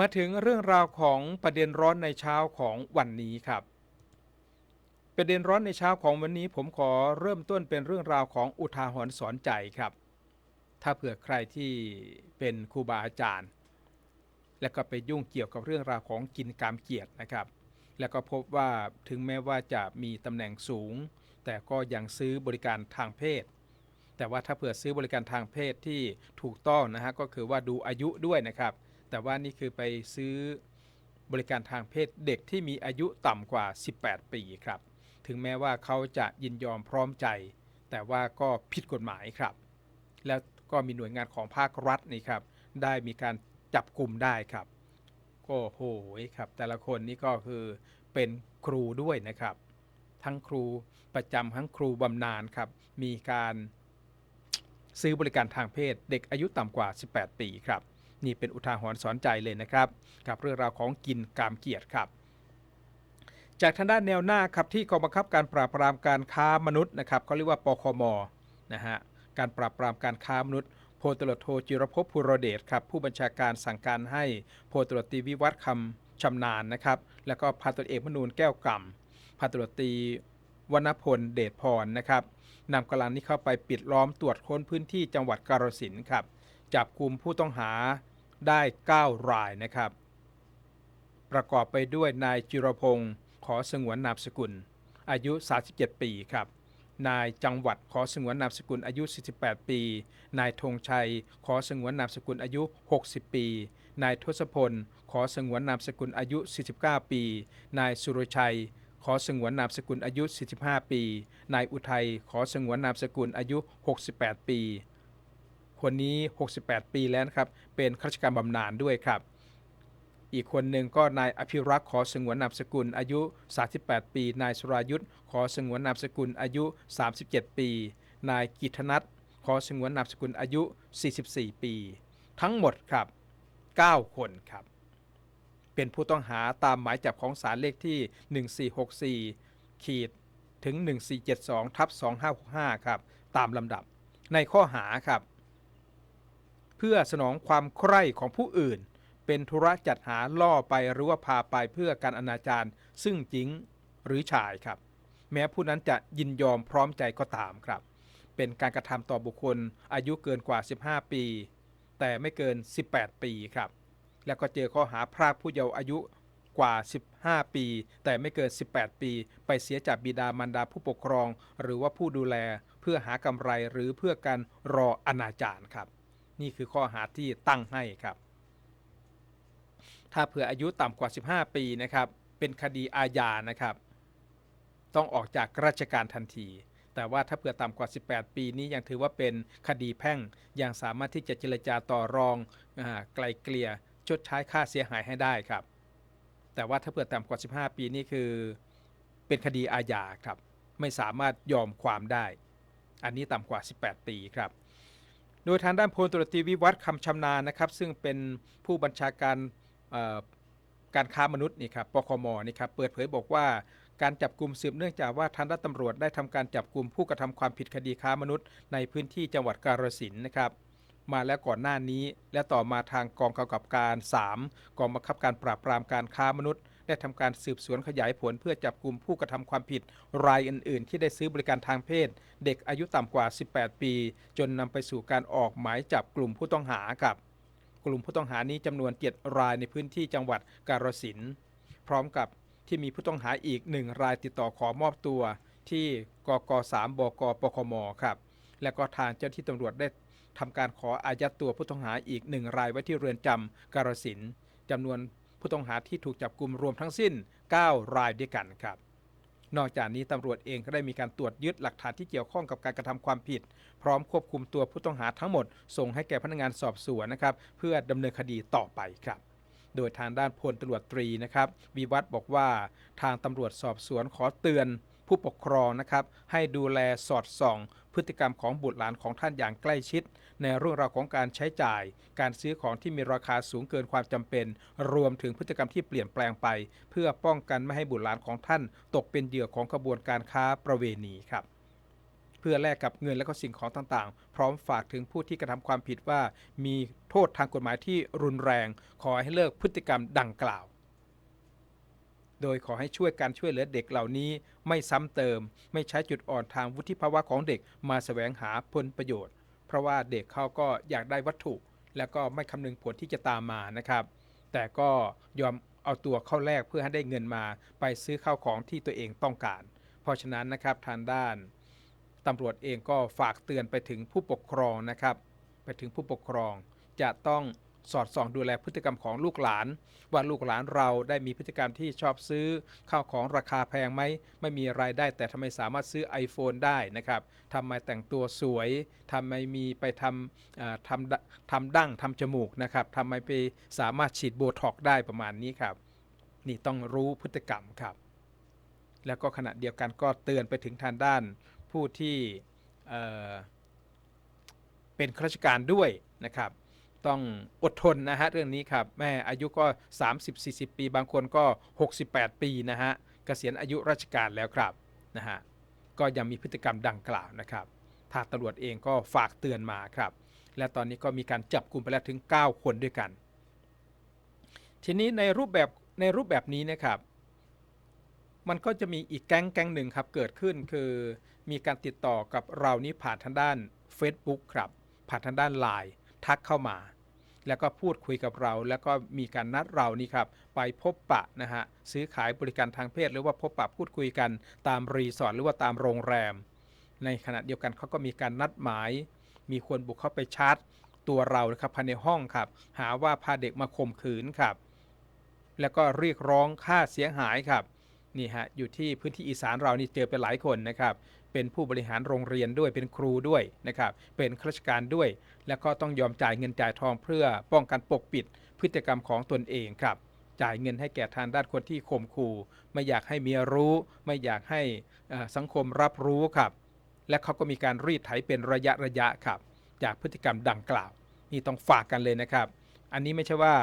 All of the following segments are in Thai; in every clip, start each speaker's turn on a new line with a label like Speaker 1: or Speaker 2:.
Speaker 1: มาถึงเรื่องราวของประเด็นร้อนในเช้าของวันนี้ครับ ประเด็นร้อนในเช้าของวันนี้ผมขอเริ่มต้นเป็นเรื่องราวของอุทาหรณ์สอนใจครับ ถ้าเผื่อใครที่เป็นครูบาอาจารย์ และก็ไปยุ่งเกี่ยวกับเรื่องราวของกินกามเกียรตินะครับ แล้วก็พบว่าถึงแม้ว่าจะมีตำแหน่งสูง แต่ก็ยังซื้อบริการทางเพศแต่ว่าถ้าเผื่อซื้อบริการทางเพศที่ถูกต้องนะฮะก็คือว่าดูอายุด้วยนะครับ แต่ว่านี่คือไปซื้อบริการทางเพศเด็กที่มีอายุต่ำกว่า 18 ปีครับ ถึงแม้ว่าเขาจะยินยอมพร้อมใจ แต่ว่าก็ผิดกฎหมายครับ แล้วก็มีหน่วยงานของภาครัฐนี่ครับ ได้มีการจับกลุ่มได้ครับก็โหยครับ แต่ละคนนี่ก็คือเป็นครูด้วยนะครับ ทั้งครูประจำทั้งครูบำนาญครับ มีการซื้อบริการทางเพศเด็กอายุต่ำกว่า 18 ปีครับ นี่เป็นอุทาหรณ์สอนใจเลยนะครับกับเรื่องราวของกินกามเกียรติครับจากทางด้านแนวหน้าครับที่กองบังคับการปราบปรามการค้ามนุษย์นะครับเขาเรียกว่าปคมนะฮะการปราบปรามการค้ามนุษย์พลตรวจโทจิรภพภูรเดชครับผู้บัญชาการสั่งการให้พลตรวจตีวิวัฒน์คำชำนาญนะครับแล้วก็พันตรวจเอกมนูนแก้วกำพันตรวจตีวรรณพลเดชพรนะครับนำกำลังนี้เข้าไปปิดล้อมตรวจค้นพื้นที่จังหวัดกาฬสินธุ์ครับจับกลุ่มผู้ต้องหา ได้ 9 รายนะครับ ประกอบไปด้วยนายจิรพงศ์ขอสงวนนามสกุล อายุ 37 ปีครับนายจังหวัดขอสงวนนามสกุลอายุ 48 ปี นายธงชัย ขอสงวนนามสกุลอายุ 60 ปี นายทศพล ขอสงวนนามสกุลอายุ 49 ปี นายสุรชัย ขอสงวนนามสกุลอายุ 45 ปี นายอุทัย ขอสงวนนามสกุลอายุ 68 ปี คนนี้ 68 ปีแล้วนะครับ เป็นข้าราชการบำนาญด้วยครับ อีกคนหนึ่งก็นายอภิรักษ์ขอสงวนนามสกุลอายุ 38 ปี นายสรายุทธขอสงวนนามสกุลอายุ 37 ปี นายกิตนัทขอสงวนนามสกุลอายุ 44 ปี ทั้งหมดครับ 9 คนครับ เป็นผู้ต้องหาตามหมายจับของศาลเลขที่ 1464 ขีดถึง 1472 ทับ 2565 ครับ ตามลำดับ ในข้อหาครับ เพื่อสนองความใคร่ของผู้อื่น เป็นธุระจัดหาล่อไปหรือว่าพาไปเพื่อการอนาจารซึ่งจริงหรือชายครับ แม้ผู้นั้นจะยินยอมพร้อมใจก็ตามครับ เป็นการกระทำต่อบุคคลอายุเกินกว่า 15 ปี แต่ไม่เกิน 18 ปีครับ แล้วก็เจอข้อหาพรากผู้เยาว์อายุกว่า 15 ปี แต่ไม่เกิน 18 ปี ไปเสียจากบิดามารดาผู้ปกครอง หรือว่าผู้ดูแล เพื่อหากำไรหรือเพื่อการรออนาจารครับ นี่คือข้อหาที่ตั้งให้ครับ ถ้าเผื่ออายุต่ำกว่า 15 ปีนะครับ เป็นคดีอาญานะครับ ต้องออกจากราชการทันที แต่ว่าถ้าเผื่อต่ำกว่า 18 ปีนี้ยังถือว่าเป็นคดีแพ่ง ยังสามารถที่จะเจรจาต่อรองอไกลเกลี่ยชดใช้ค่าเสียหายให้ได้ครับ แต่ว่าถ้าเผื่อต่ำกว่า 15 ปีนี่คือเป็นคดีอาญาครับ ไม่สามารถยอมความได้ อันนี้ต่ำกว่า 18 ปีครับ โดยทางด้านพลตรวจตีวิวัฒน์คำชำนาญนะครับ ซึ่งเป็นผู้บัญชาการการค้ามนุษย์นี่ครับปคมนี่ครับเปิดเผยบอกว่าการจับกลุ่มสืบเนื่องจากว่าทางด้านตำรวจได้ทำการจับกลุ่มผู้กระทำความผิดคดีค้ามนุษย์ ในพื้นที่จังหวัดกาฬสินธุ์นะครับ มาแล้วก่อนหน้านี้ และต่อมาทางกองกำกับการ 3 กองบังคับการปราบปรามการค้ามนุษย์ ได้ทำการสืบสวนขยายผลเพื่อจับกลุ่มผู้กระทำความผิดรายอื่น ๆ ที่ได้ซื้อบริการทางเพศ เด็กอายุต่ำกว่า 18 ปี จนนำไปสู่การออกหมายจับกลุ่มผู้ต้องหาครับ กลุ่มผู้ต้องหานี้จำนวน 7 รายในพื้นที่จังหวัดกาฬสินธุ์พร้อมกับที่มีผู้ต้องหาอีก1รายติดต่อขอมอบตัว ที่กก3บกปคมครับ และก็ทางเจ้าหน้าที่ตำรวจได้ทำการขออายัดตัวผู้ต้องหาอีก1รายไว้ที่เรือนจำกาฬสินธุ์จำนวน ผู้ต้องหาที่ถูกจับกลุ่มรวมทั้งสิ้น 9 รายด้วยกันครับ นอกจากนี้ตำรวจเองก็ได้มีการตรวจยึดหลักฐานที่เกี่ยวข้องกับการกระทำความผิด พร้อมควบคุมตัวผู้ต้องหาทั้งหมด ส่งให้แก่พนักงานสอบสวนนะครับเพื่อดำเนินคดีต่อไปครับโดยทางด้านพลตำรวจตรีนะครับวิวัฒบอกว่าทางตำรวจสอบสวนขอเตือน ผู้ปกครองนะครับให้ดูแลสอดส่อง พฤติกรรมของบุตรหลานของท่านอย่างใกล้ชิด ในเรื่องราวของการใช้จ่าย การซื้อของที่มีราคาสูงเกินความจำเป็น รวมถึงพฤติกรรมที่เปลี่ยนแปลงไป เพื่อป้องกันไม่ให้บุตรหลานของท่าน ตกเป็นเหยื่อของกระบวนการค้าประเวณีครับเพื่อแลกกับเงินและก็สิ่งของต่างๆ พร้อมฝากถึงผู้ที่กระทำความผิดว่า มีโททษทางกฎหมายที่รุนแรง ขอให้เลิกพฤติกรรมดังกล่าว โดยขอให้ช่วยการช่วยเหลือเด็กเหล่านี้ ไม่ซ้ำเติม ไม่ใช้จุดอ่อนทางวุฒิภาวะของเด็กมาแสวงหาผลประโยชน์ เพราะว่าเด็กเขาก็อยากได้วัตถุ แล้วก็ไม่คำนึงผลที่จะตามมานะครับ แต่ก็ยอมเอาตัวเข้าแลกเพื่อให้ได้เงินมา ไปซื้อข้าวของที่ตัวเองต้องการ เพราะฉะนั้นนะครับทางด้านตำรวจเองก็ฝากเตือนไปถึงผู้ปกครองนะครับ ไปถึงผู้ปกครองจะต้อง สอดส่องดูแลพฤติกรรมของลูกหลาน ว่าลูกหลานเราได้มีพฤติกรรมที่ชอบซื้อข้าวของราคาแพงไหมไม่มีรายได้ แต่ทำไมสามารถซื้อ iPhone ได้นะครับทำไมแต่งตัวสวยทำไมมีไปทำทำดทำดั้งทำจมูกนะครับทำไมไปสามารถฉีดโบท็อกได้ประมาณนี้ครับนี่ต้องรู้พฤติกรรมครับ แล้วก็ขณะเดียวกันก็เตือนไปถึงทางด้านผู้ที่เเป็นข้าราชการด้วยนะครับ ต้องอดทนนะฮะเรื่องนี้ครับแม่อายุก็ 30-40 ปี บางคนก็ 68 ปีนะฮะเกษียณอายุราชการแล้วครับนะฮะก็ยังมีพฤติกรรมดังกล่าวนะครับทางตำรวจเองก็ฝากเตือนมาครับ และตอนนี้ก็มีการจับกลุ่มไปแล้วถึง 9 คนด้วยกัน ทีนี้ในรูปแบบในรูปแบบนี้นะครับมันก็จะมีอีกแก๊งแก๊งหนึ่งครับเกิดขึ้นคือมีการติดต่อกับเรานี้ผ่านทางด้าน Facebook ครับ ผ่านทางด้าน Line ทักเข้ามา แล้วก็พูดคุยกับเรา แล้วก็มีการนัดเรานี่ครับไปพบปะนะฮะซื้อขายบริการทางเพศ หรือว่าพบปะพูดคุยกันตามรีสอร์ทหรือว่าตามโรงแรม ในขณะเดียวกันเขาก็มีการนัดหมาย มีคนบุกเข้าไปชาร์จตัวเรานะครับภายในห้องครับ หาว่าพาเด็กมาข่มขืนครับ แล้วก็เรียกร้องค่าเสียหายครับ นี่ฮะอยู่ที่พื้นที่อีสานเรานี่เจอไปหลายคนนะครับ เป็นผู้บริหารโรงเรียนด้วยเป็นครูด้วยนะครับ เป็นข้าราชการด้วย แล้วก็ต้องยอมจ่ายเงินจ่ายทองเพื่อป้องกันปกปิด พฤติกรรมของตนเองครับ จ่ายเงินให้แก่ทางด้านคนที่ข่มขู่ไม่อยากให้เมียรู้ ไม่อยากให้สังคมรับรู้ครับ และเขาก็มีการรีดไถเป็นระยะระยะครับ จากพฤติกรรมดังกล่าว นี่ต้องฝากกันเลยนะครับ อันนี้ไม่ใช่ว่า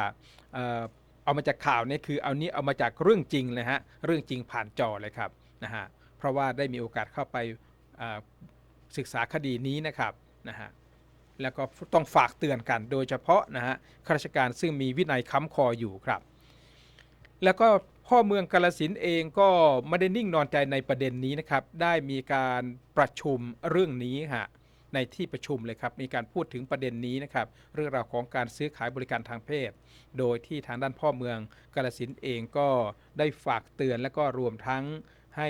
Speaker 1: เอามาจากข่าวเนี่ยคือเอานี้เอามาจากเรื่องจริงเลยฮะเรื่องจริงผ่านจอเลยครับนะฮะเพราะว่าได้มีโอกาสเข้าไปศึกษาคดีนี้นะครับนะฮะแล้วก็ต้องฝากเตือนกันโดยเฉพาะนะฮะข้าราชการซึ่งมีวินัยค้ำคออยู่ครับ แล้วก็พ่อเมืองกาลสินเองก็ไม่ได้นิ่งนอนใจในประเด็นนี้นะครับ ได้มีการประชุมเรื่องนี้ฮะ ในที่ประชุมเลยครับมีการพูดถึงประเด็นนี้นะครับเรื่องราวของการซื้อขายบริการทางเพศ โดยที่ทางด้านพ่อเมืองกาลสินเองก็ได้ฝากเตือนและก็รวมทั้งให้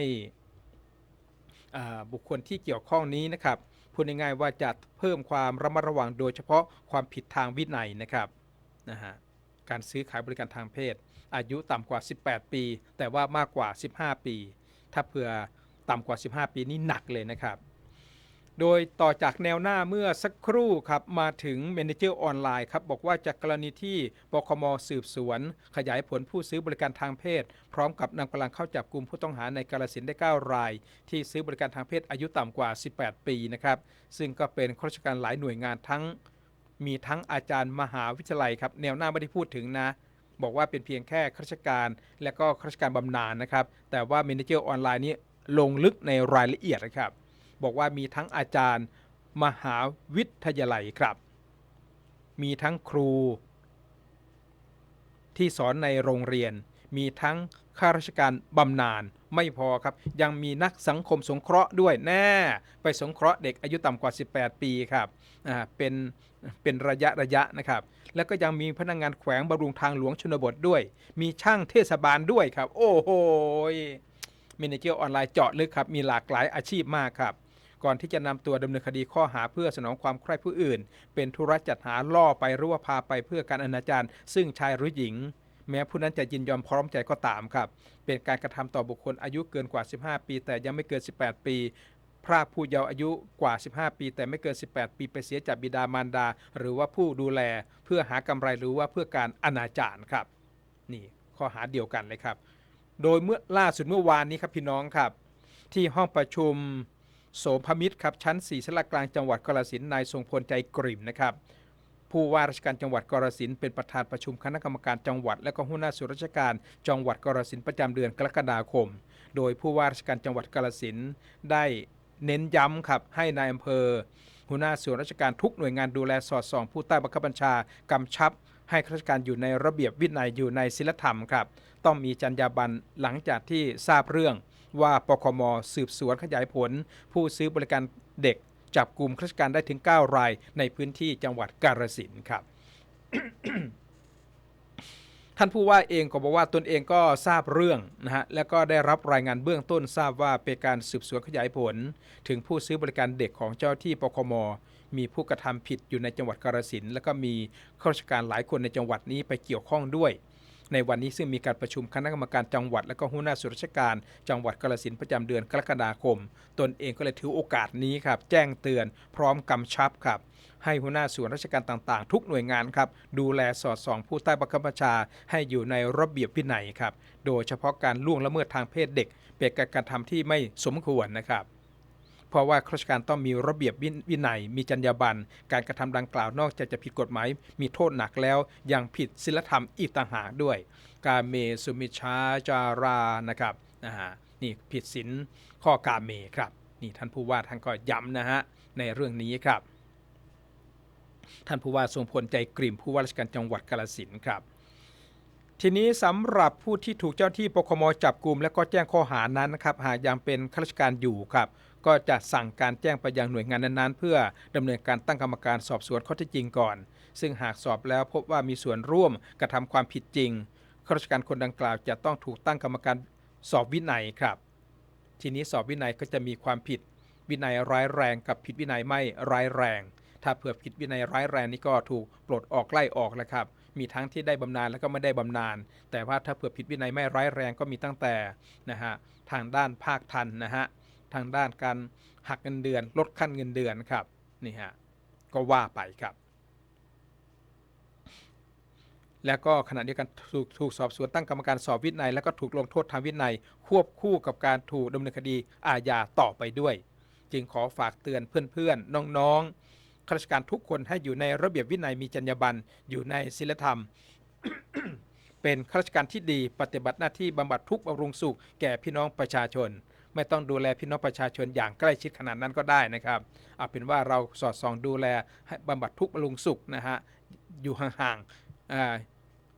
Speaker 1: บุคคลที่เกี่ยวข้องนี้นะครับพูดง่ายๆว่าจะเพิ่มความระมัดระวังโดยเฉพาะความผิดทางวินัยนะครับนะฮะการซื้อขายบริการทางเพศ อายุต่ำกว่า 18 ปี แต่ว่ามากกว่า 15 ปี ถ้าเผื่อต่ำกว่า 15 ปีนี่หนักเลยนะครับ โดยต่อจากแนวหน้าเมื่อสักครู่ครับมาถึงเมนเจอร์ออนไลน์ครับบอกว่าจากกรณีที่ปคมสืบสวน ขยายผลผู้ซื้อบริการทางเพศ พร้อมกับนำกำลังเข้าจับกลุ่มผู้ต้องหาในกาลสินได้ 9 ราย ที่ซื้อบริการทางเพศอายุต่ำกว่า 18 ปีนะครับซึ่งก็เป็นข้าราชการหลายหน่วยงานทั้ง มีทั้งอาจารย์มหาวิทยาลัยครับแนวหน้าไม่ได้พูดถึงนะบอกว่าเป็นเพียงแค่ข้าราชการ และก็ข้าราชการบำนาญนะครับแต่ว่าเมนเจอร์ออนไลน์นี้ลงลึกในรายละเอียดนะครับ บอกว่ามีทั้งอาจารย์ มหาวิทยาลัยครับ มีทั้งครู ที่สอนในโรงเรียน มีทั้งข้าราชการบำนาญไม่พอครับ ยังมีนักสังคมสงเคราะห์ด้วยแน่ไปสงเคราะห์เด็กอายุต่ำกว่า 18 ปีครับอ่าเป็นเป็นระยะระยะนะครับ แล้วก็ยังมีพนักงงานแขวงบำรุงทางหลวงชนบทด้วย มีช่างเทศบาลด้วยครับ โอ้โหเมนเจอร์ออนไลน์เจาะลึกครับ มีหลากหลายอาชีพมากครับ ก่อนที่จะนำตัวดำเนินคดีข้อหาเพื่อสนองความใคร่ผู้อื่น เป็นธุระจัดหาล่อไปหรือว่าพาไปเพื่อการอนาจารซึ่งชายหรือหญิง แม้ผู้นั้นจะยินยอมพร้อมใจก็ตามครับ เป็นการกระทำต่อบุคคลอายุเกินกว่า 15 ปี แต่ยังไม่เกิน 18 ปีพรากผู้เยาว์อายุกว่า 15 ปี แต่ไม่เกิน 18 ปีไปเสียจากบิดามารดา หรือว่าผู้ดูแล เพื่อหากำไรหรือว่าเพื่อการอนาจารครับ นี่ข้อหาเดียวกันเลยครับ โดยเมื่อล่าสุดเมื่อวานนี้ครับพี่น้องครับ ที่ห้องประชุม โสมพมิตรครับชั้น4สลากลางจังหวัดกาฬสินนายทรงพลใจกริ่มนะครับผู้ว่าราชการจังหวัดกาสินเป็นประธานประชุมคณะกรรมการจังหวัด และก็หัวหน้าส่วนราชการจังหวัดกาสินประจำเดือนกรกฎาคม โดยผู้ว่าราชการจังหวัดกาสินได้เน้นย้ำครับให้นายอำเภอ หัวหน้าส่วนราชการทุกหน่วยงานดูแลสอดส่องผู้ใต้บังคับบัญชากำชับ ให้ข้าราชการอยู่ในระเบียบวินัยอยู่ในศีลธรรมครับต้องมีจรรยาบรรณหลังจากที่ทราบเรื่อง ว่าปคมสืบสวนขยายผล ผู้ซื้อบริการเด็กจับกลุ่มข้าราชการได้ถึง 9 ราย ในพื้นที่จังหวัดกาฬสินธุ์ครับท่านผู้ว่าเองก็บอกว่าตนเองก็ทราบเรื่องนะฮะแล้วก็ได้รับรายงานเบื้องต้นทราบว่าเป็นการสืบสวนขยายผล ถึงผู้ซื้อบริการเด็กของเจ้าที่ปคม มีผู้กระทำผิดอยู่ในจังหวัดกาฬสินธุ์แล้วก็มีข้าราชการหลายคนในจังหวัดนี้ไปเกี่ยวข้องด้วย ในวันนี้ซึ่งมีการประชุมคณะกรรมการจังหวัด และก็หัวหน้าส่วนราชการ จังหวัดกาฬสินประจำเดือนกรกฎาคม ตนเองก็เลยถือโอกาสนี้ครับ แจ้งเตือนพร้อมกำชับครับให้หัวหน้าส่วนราชการต่างๆ ทุกหน่วยงานครับ ดูแลสอดส่องผู้ใต้บังคับบัญชา ให้อยู่ในระเบียบวินัยครับ โดยเฉพาะการล่วงละเมิดทางเพศเด็ก เป็นการกระทำที่ไม่สมควรนะครับ เพราะว่าข้าราชการต้องมีระเบียบวินัย มีจรรยาบรรณการกระทำดังกล่าวนอกจากจะผิดกฎหมาย มีโทษหนักแล้วยังผิดศีลธรรมอีกต่างหากด้วย การเมสุมิชฌาจารานะครับนะฮะนี่ผิดศีลข้อกาเมครับนี่ท่านผู้ว่าท่านก็ย้ำนะฮะในเรื่องนี้ครับ ท่านผู้ว่าทรงพลใจกริ่มผู้ว่าราชการจังหวัดกาฬสินครับทีนี้สำหรับผู้ที่ถูกเจ้าที่ปคมจับกลุ่มและก็แจ้งข้อหานั้นนะครับหากยังเป็นข้าราชการอยู่ครับ ก็จะสั่งการแจ้งไปยังหน่วยงานนั้นๆ เพื่อดำเนินการตั้งกรรมการสอบสวนข้อเท็จจริงก่อน ซึ่งหากสอบแล้วพบว่ามีส่วนร่วมกระทำความผิดจริงข้าราชการคนดังกล่าวจะต้องถูกตั้งกรรมการสอบวินัยครับ ทีนี้สอบวินัยก็จะมีความผิดวินัยร้ายแรงกับผิดวินัยไม่ร้ายแรง ถ้าเผื่อผิดวินัยร้ายแรงนี่ก็ถูกปลดออกไล่ออกแล้วครับ มีทั้งที่ได้บำนาญแล้วก็ไม่ได้บำนาญ แต่ว่าถ้าเผื่อผิดวินัยไม่ร้ายแรงก็มีตั้งแต่นะฮะทางด้านภาคทันนะฮะ ทางด้านการหักเงินเดือน ลดขั้นเงินเดือนครับนี่ฮะก็ว่าไปครับ แล้วก็ขณะเดียวกันถูกถูกสอบสวนตั้งกรรมการสอบวินัย แล้วก็ถูกลงโทษทางวินัย ควบคู่กับการถูกดำเนินคดีอาญาต่อไปด้วย จึงขอฝากเตือนเพื่อนๆน้องๆข้าราชการทุกคนให้อยู่ในระเบียบวินัยมีจรรยาบรรณอยู่ในศีลธรรมเป็นข้าราชการที่ดีปฏิบัติหน้าที่บำบัดทุกข์บำรุงสุขแก่พี่น้องประชาชน ไม่ต้องดูแลพี่น้องประชาชนอย่างใกล้ชิดขนาดนั้นก็ได้นะครับเอาเป็นว่าเราสอดส่องดูแลให้บำบัดทุกข์บำรุงสุขนะฮะอยู่ห่างๆอ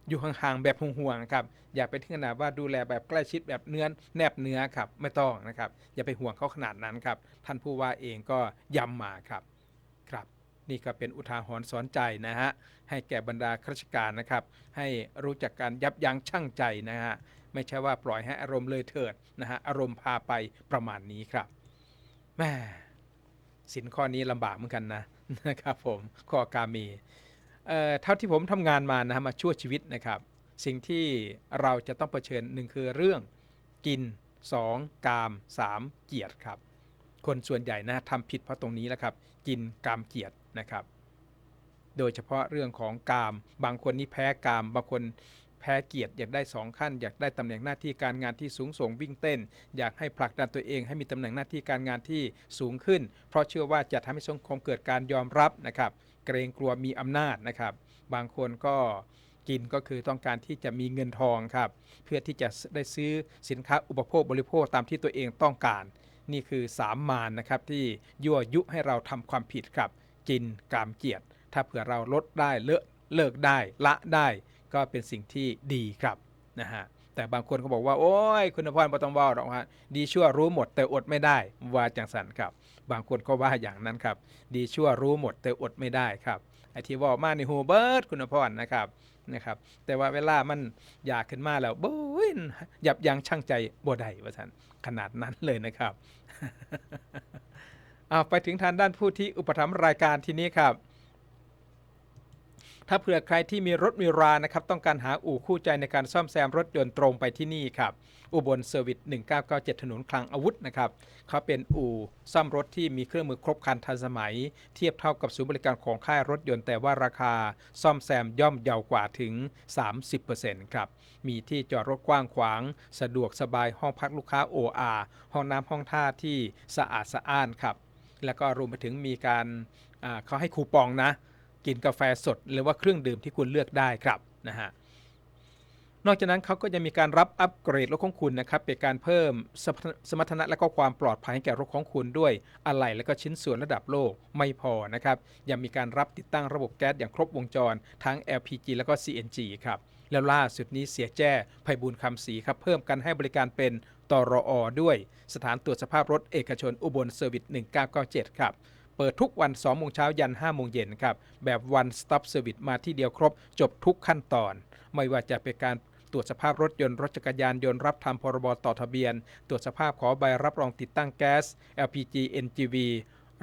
Speaker 1: อยู่ห่างๆแบบห่วงๆครับอย่าไปถึงขนาดว่าดูแลแบบใกล้ชิดแบบเนื้อแนบเนื้อครับไม่ต้องนะครับอย่าไปห่วงเขาขนาดนั้นครับท่านผู้ว่าเองก็ย้ำมาครับครับ นี่ก็เป็นอุทาหรณ์สอนใจนะฮะให้แก่บรรดาข้าราชการนะครับ ให้รู้จักการยับยั้งชั่งใจนะฮะไม่ใช่ว่าปล่อยให้อารมณ์เลยเถิดนะฮะอารมณ์พาไปประมาณนี้ครับแม่สินข้อนี้ลำบากเหมือนกันนะนะครับผมข้อกาเมเอ่อเท่าที่ผมทำงานมานะฮะมาชั่วชีวิตนะครับ สิ่งที่เราจะต้องเผชิญหนึ่งคือเรื่องกิน 2 กาม 3 เกียรติครับ คนส่วนใหญ่นะทำผิดเพราะตรงนี้แหละครับ กินกามเกียรตินะครับ โดยเฉพาะเรื่องของกาม บางคนนี่แพ้กาม บางคนแพ้เกียรติอยากได้สองขั้น อยากได้ตำแหน่งหน้าที่การงานที่สูงส่งวิ่งเต้น อยากให้ผลักดันตัวเอง ให้มีตำแหน่งหน้าที่การงานที่สูงขึ้น เพราะเชื่อว่าจะทำให้สังคมเกิดการยอมรับนะครับ เกรงกลัวมีอำนาจนะครับ บางคนก็กินก็คือต้องการที่จะมีเงินทองครับ เพื่อที่จะได้ซื้อสินค้าอุปโภคบริโภคตามที่ตัวเองต้องการ นี่คือสามมารนะครับที่ยั่วยุให้เราทำความผิดครับ กินกามเกียรติ ถ้าเผื่อเราลดได้เลิกเลิกได้ละได้ ก็เป็นสิ่งที่ดีครับนะฮะแต่บางคนก็บอกว่า โอ้ย คุณพรบ่ต้องว่าหรอกฮะดีชั่วรู้หมดแต่อดไม่ได้ว่าจังสันครับ บางคนก็ว่าอย่างนั้นครับ ดีชั่วรู้หมดแต่อดไม่ได้ครับไอที่ว่ามาในหูเบิร์ดคุณพรนะครับ นะครับแต่ว่าเวลามันอยากขึ้นมาแล้วโบ้ยยับยั้งชั่งใจบ่ได้ว่าท่านขนาดนั้นเลยนะครับเอาไปถึงทางด้านผู้ที่อุปถัมภ์รายการทีนี้ครับ ถ้าเผื่อใครที่มีรถมีรานะครับต้องการหาอู่คู่ใจในการซ่อมแซมรถยนต์ตรงไปที่นี่ครับ อุบลเซอร์วิส 1997 ถนนคลังอาวุธนะครับเขาเป็นอู่ซ่อมรถที่มีเครื่องมือครบครันทันสมัย เทียบเท่ากับศูนย์บริการของค่ายรถยนต์แต่ว่าราคาซ่อมแซมย่อมเยาวกว่าถึง 30%ครับ มีที่จอดรถกว้างขวาง สะดวกสบายห้องพักลูกค้า OR ห้องน้ำห้องท่าที่สะอาดสะอ้านครับ แล้วก็รวมไปถึงมีการเขาให้คูปองนะ กินกาแฟสด หรือว่าเครื่องดื่มที่คุณเลือกได้ครับนะฮะนอกจากนั้นเขาก็จะมีการรับอัปเกรดรถของคุณนะครับเป็นการเพิ่มสมรรถนะและก็ความปลอดภัยให้แก่รถของคุณด้วยอะไหล่และก็ชิ้นส่วนระดับโลกไม่พอนะครับยังมีการรับติดตั้งระบบแก๊สอย่างครบวงจร ทั้ง LPG แล้วก็ CNG ครับแล้วล่าสุดนี้เสียแจ้ไพบูลคำศรีครับเพิ่มการให้บริการเป็นตรออด้วย สถานตรวจสภาพรถเอกชนอุบลเซอร์วิส1997 ครับ เปิดทุกวัน2โมงเช้ายัน5โมงเย็นครับ แบบ one stop service มาที่เดียวครบ จบทุกขั้นตอน ไม่ว่าจะเป็นการตรวจสภาพรถยนต์รถจักรยานยนต์รับทำพรบต่อทะเบียน ตรวจสภาพขอใบรับรองติดตั้งแก๊ส LPG NGV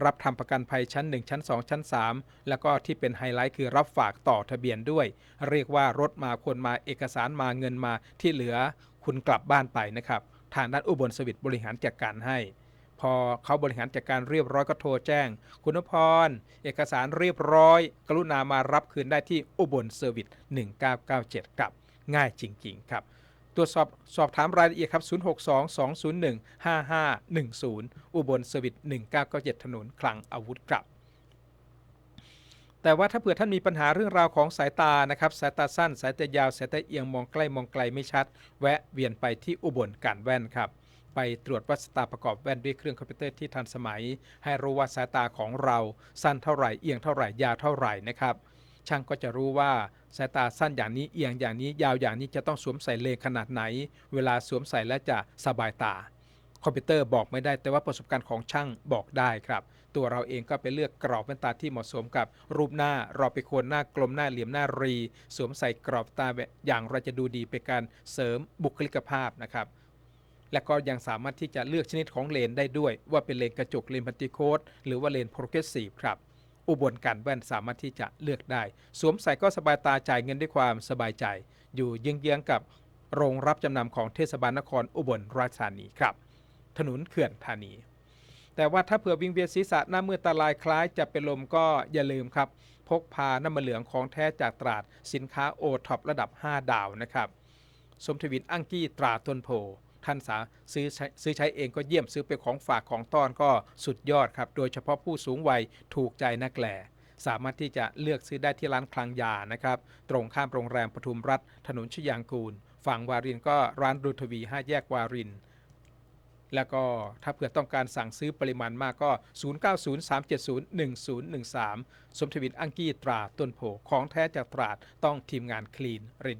Speaker 1: รับทำประกันภัยชั้น 1 ชั้น 2 ชั้น 3 แล้วก็ที่เป็นไฮไลท์คือรับฝากต่อทะเบียนด้วย เรียกว่ารถมาคนมาเอกสารมาเงินมาที่เหลือ คุณกลับบ้านไปนะครับ ทางด้านอุบลสวิตบริหารจัดการให้ พอเขาบริหารจัดการเรียบร้อยก็โทรแจ้ง คุณพร เอกสารเรียบร้อย กรุณามารับคืนได้ที่อุบลเซอร์วิส 1997กับ ง่ายจริง ๆ ครับตรวจสอบสอบถามรายละเอียดครับ 062 201 5510 อุบลเซอร์วิส1997 ถนนคลังอาวุธครับ แต่ว่าถ้าเผื่อท่านมีปัญหาเรื่องราวของสายตานะครับ สายตาสั้น สายตายาว สายตาเอียง มองใกล้ มองไกลไม่ชัด แวะเวียนไปที่อุบลการแว่นครับ ไปตรวจวัดสายตาประกอบแว่นด้วยเครื่องคอมพิวเตอร์ที่ทันสมัย ให้รู้ว่าสายตาของเราสั้นเท่าไหร่เอียงเท่าไหร่ยาวเท่าไหร่นะครับช่างก็จะรู้ว่าสายตาสั้นอย่างนี้เอียงอย่างนี้ยาวอย่างนี้จะต้องสวมใส่เลนขนาดไหน เวลาสวมใส่แล้วจะสบายตา คอมพิวเตอร์บอกไม่ได้แต่ว่าประสบการณ์ของช่างบอกได้ครับ ตัวเราเองก็ไปเลือกกรอบแว่นตาที่เหมาะสมกับรูปหน้าเราไปโคนหน้ากลมหน้าเหลี่ยมหน้ารี สวมใส่กรอบตาแบบอย่างเราจะดูดีเป็นการเสริมบุคลิกภาพนะครับ และก็ยังสามารถที่จะเลือกชนิดของเลนได้ด้วย ว่าเป็นเลนกระจกเลนพันติโคดหรือว่าเลนโปรเกรสซีฟครับอุบลการแว่นสามารถที่จะเลือกได้ สวมใส่ก็สบายตาจ่ายเงินด้วยความสบายใจ อยู่เยื้องๆกับโรงรับจำนำของเทศบาลนครอุบลราชธานีครับ ถนนเขื่อนธานี แต่ว่าถ้าเผื่อวิงเวียนศีรษะหน้ามืดตาลายคล้ายจะเป็นลมก็อย่าลืมครับ พกพาน้ำมันเหลืองของแท้จากตราดสินค้าโอท็อประดับ 5 ดาวนะครับ สมทวินอังกี้ตราต้นโพ ท่านสาซื้อใช้ซื้อใช้เองก็เยี่ยมซื้อเป็นของฝากของต้อนก็สุดยอดครับ โดยเฉพาะผู้สูงวัยถูกใจนักแหล่สามารถที่จะเลือกซื้อได้ที่ร้านคลังยานะครับ ตรงข้ามโรงแรมปทุมรัฐ ถนนชยางกูล ฝั่งวารินก็ร้านรุทวี 5 แยกวาริน แล้วก็ถ้าเผื่อต้องการสั่งซื้อปริมาณมากก็ 0903701013 สมทวินอังกี้ตราต้นโพของแท้จากตราดต้องทีมงานคลีนเรดิ